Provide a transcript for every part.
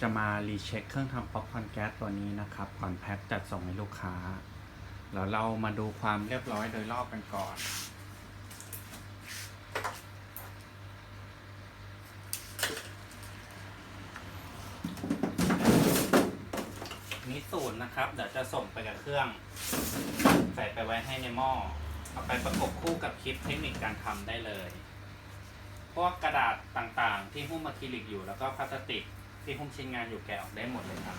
จะมารีเช็คเครื่องทำป๊อปคอนแก๊สตัวนี้นะครับก่อนแพ็คจัดส่งให้ลูกค้า แล้วเรามาดูความเรียบร้อยโดยรอบกันก่อน นี่สูตรนะครับ เดี๋ยวจะส่งไปกับเครื่อง ใส่ไปไว้ให้ในหม้อ เอาไปประกบคู่กับคลิปเทคนิคการทำได้เลย พวกกระดาษต่างๆ ที่หุ้มอะคริลิกอยู่แล้วก็พลาสติก ที่หุ้มชิ้นงานอยู่แกะออกได้หมดเลยครับ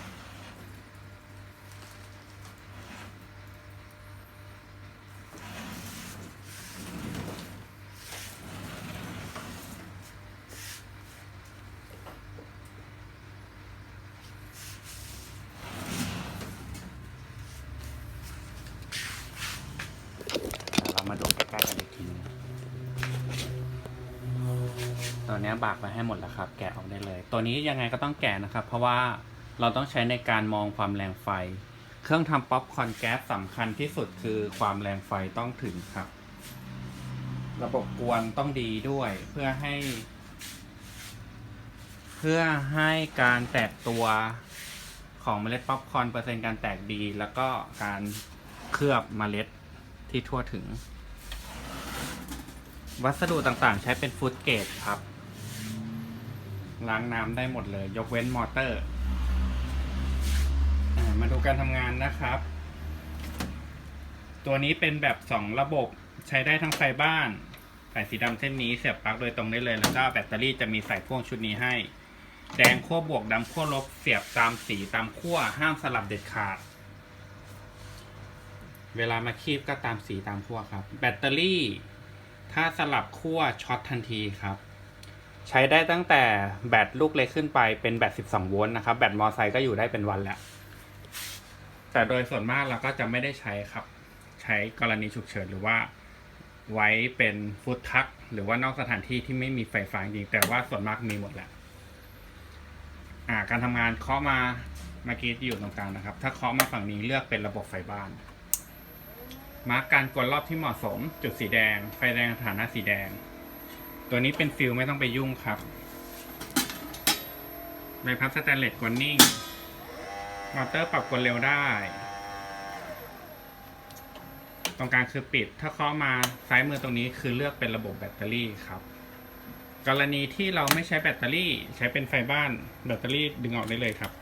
นี้บากไปให้หมดแล้วครับ แกะออกได้เลย ตัวนี้ยังไงก็ต้องแกะนะครับ เพราะว่าเราต้องใช้ในการมองความแรงไฟ เครื่องทำป๊อปคอนแก๊สสำคัญที่สุดคือความแรงไฟต้องถึงครับ ระบบกวนต้องดีด้วยเพื่อให้ เพื่อให้การแตกตัวของเมล็ดป๊อปคอนเปอร์เซ็นต์การแตกดี แล้วก็การเคลือบเมล็ดที่ทั่วถึง วัสดุต่างๆ ใช้เป็นฟูดเกรดครับ ล้างน้ำได้หมดเลย ยกเว้นมอเตอร์มาดูการทำงานนะครับ ตัวนี้เป็นแบบ 2 ระบบใช้ได้ทั้งไฟบ้านสายสีดำเส้นนี้เสียบปลั๊กโดยตรงได้เลย แล้วก็แบตเตอรี่จะมีใส่พ่วงชุดนี้ให้ แดงขั้วบวกดำขั้วลบเสียบตามสีตามขั้วห้ามสลับเด็ดขาด เวลามาคีบก็ตามสีตามขั้วครับ แบตเตอรี่ ถ้าสลับขั้วช็อตทันทีครับ ใช้ได้ตั้งแต่แบตลูกเล็กขึ้นไปเป็นแบต 12 โวลต์นะครับ แบตมอไซค์ก็อยู่ได้เป็นวันแล้วแต่โดยส่วนมากเราก็จะไม่ได้ใช้ครับ ใช้กรณีฉุกเฉินหรือว่าไว้เป็นฟุตทัก หรือว่านอกสถานที่ที่ไม่มีไฟฟ้าจริงแต่ว่าส่วนมากมีหมดแหละอ่า การทำงานเคาะมาเมื่อกี้อยู่ตรงกลางนะครับ ถ้าเคาะมาฝั่งนี้เลือกเป็นระบบไฟบ้านมาร์กการกดรอบที่เหมาะสม จุดสีแดง ไฟแดงฐานะสีแดง ตัวนี้เป็นฟิลไม่ต้องไปยุ่งครับใบพัดสแตนเลสกดนิ่งมอเตอร์ปรับกดเร็วได้ ตรงกลางคือปิด ถ้าเคาะมาซ้ายมือตรงนี้คือเลือกเป็นระบบแบตเตอรี่ครับ กรณีที่เราไม่ใช้แบตเตอรี่ใช้เป็นไฟบ้านแบตเตอรี่ดึงออกได้เลยครับ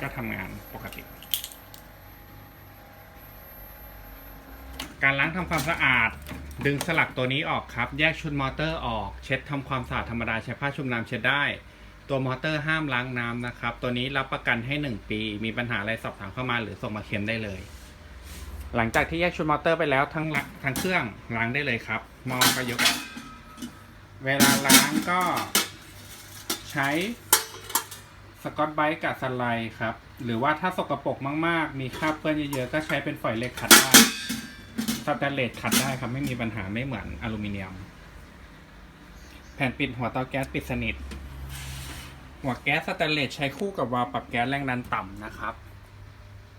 ก็ทำงานปกติ การล้างทำความสะอาด ดึงสลักตัวนี้ออกครับ แยกชุดมอเตอร์ออก เช็ดทำความสะอาดธรรมดาใช้ผ้าชุบน้ำเช็ดได้ ตัวมอเตอร์ห้ามล้างน้ำนะครับ ตัวนี้รับประกันให้ 1 ปี มีปัญหาอะไรสอบถามเข้ามาหรือส่งมาเค็มได้เลย หลังจากที่แยกชุดมอเตอร์ไปแล้วทั้งทั้งเครื่องล้างได้เลยครับ มองก็ยกออกเวลาล้างก็ใช้สกอตไบรท์กับสไลด์ครับ หรือว่าถ้าสกรปรกมาก ๆ มีคราบเปื้อนเยอะ ๆ ก็ใช้เป็นฝอยเหล็กขัดได้ สแตนเลสขัดได้ครับ ไม่มีปัญหาไม่เหมือนอลูมิเนียม แผ่นปิดหัวเตาแก๊สปิดสนิท หัวแก๊สสแตนเลสใช้คู่กับวาล์วปรับแก๊สแรงดันต่ำนะครับ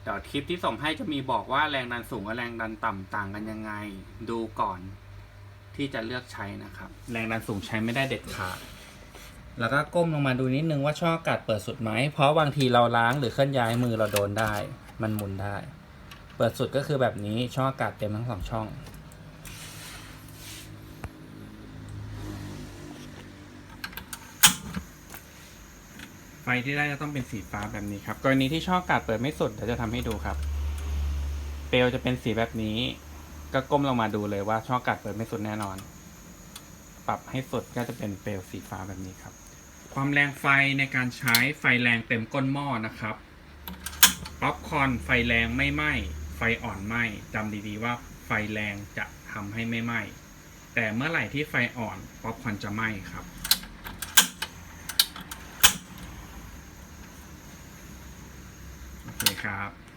เดี๋ยวคลิปที่ส่งให้จะมีบอกว่าแรงดันสูงกับแรงดันต่ำต่างกันยังไง ดูก่อนที่จะเลือกใช้นะครับ แรงดันสูงใช้ไม่ได้เด็ดขาดแล้วก็ก้มลงมาดูนิดนึงว่าช่องอากาศเปิดสุดไหม เพราะบางทีเราล้างหรือเคลื่อนย้ายมือเราโดนได้ มันหมุนได้ ปิดสุดก็คือแบบนี้ช่องอากาศเต็มทั้งสองช่อง ไฟที่ได้จะต้องเป็นสีฟ้าแบบนี้ครับ กรณีที่ช่องอากาศเปิดไม่สุดเดี๋ยวจะทำให้ดูครับ เปลวจะเป็นสีแบบนี้ ก็ก้มลงมาดูเลยว่าช่องอากาศเปิดไม่สุดแน่นอน ปรับให้สุดก็จะเป็นเปลวสีฟ้าแบบนี้ครับ ความแรงไฟในการใช้ไฟแรงเต็มก้นหม้อนะครับป๊อปคอร์นไฟแรงไม่ไหม้ ฟอ่อนไหม้จำดีๆว่าไฟแรงจะทำให้ไม่ไหม้แต่เมื่อไหร่ที่ไฟอ่อนป๊อปคอนจะไหม้ครับ โอเคครับ